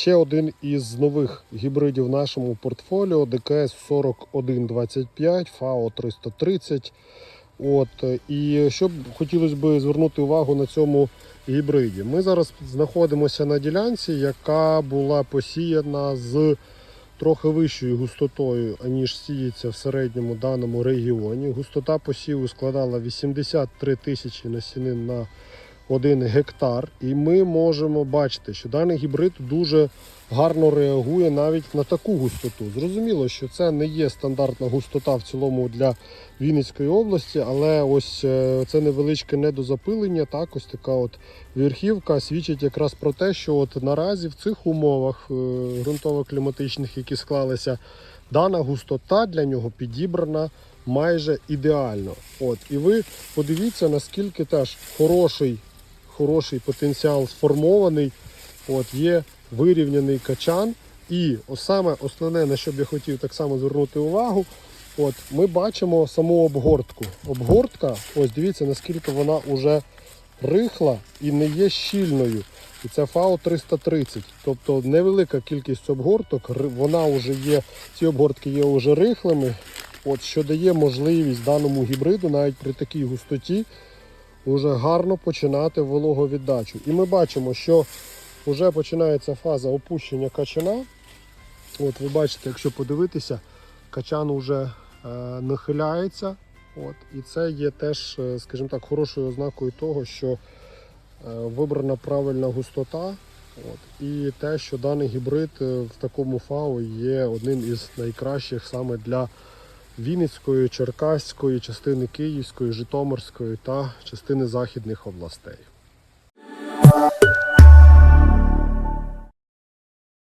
ще один із нових гібридів в нашому портфоліо ДКС 4125 ФАО 330. От, і що б хотілося б звернути увагу на цьому гібриді. Ми зараз знаходимося на ділянці, яка була посіяна з трохи вищою густотою, аніж сіється в середньому даному регіоні. Густота посіву складала 83 тисячі насінин на 1 гектар. І ми можемо бачити, що даний гібрид дуже гарно реагує навіть на таку густоту. Зрозуміло, що це не є стандартна густота в цілому для Вінницької області, але ось е, це невеличке недозапилення, так, ось така от верхівка свідчить якраз про те, що от наразі в цих умовах е, ґрунтово-кліматичних, які склалися, дана густота для нього підібрана майже ідеально. От, і ви подивіться, наскільки теж хороший, хороший потенціал сформований. От, є вирівняний качан. І саме основне, на що б я хотів так само звернути увагу, от ми бачимо саму обгортку. Обгортка, ось дивіться, наскільки вона вже рихла і не є щільною. І це ФАО 330. Тобто невелика кількість обгорток, вона вже є, ці обгортки є вже рихлими, от, що дає можливість даному гібриду навіть при такій густоті вже гарно починати вологовіддачу. І ми бачимо, що вже починається фаза опущення качана. От ви бачите, якщо подивитися, качан вже е, нахиляється. От, і це є теж, е, скажімо так, хорошою ознакою того, що е, вибрана правильна густота. От, і те, що даний гібрид е, в такому ФАО є одним із найкращих саме для Вінницької, Черкаської, частини Київської, Житомирської та частини західних областей.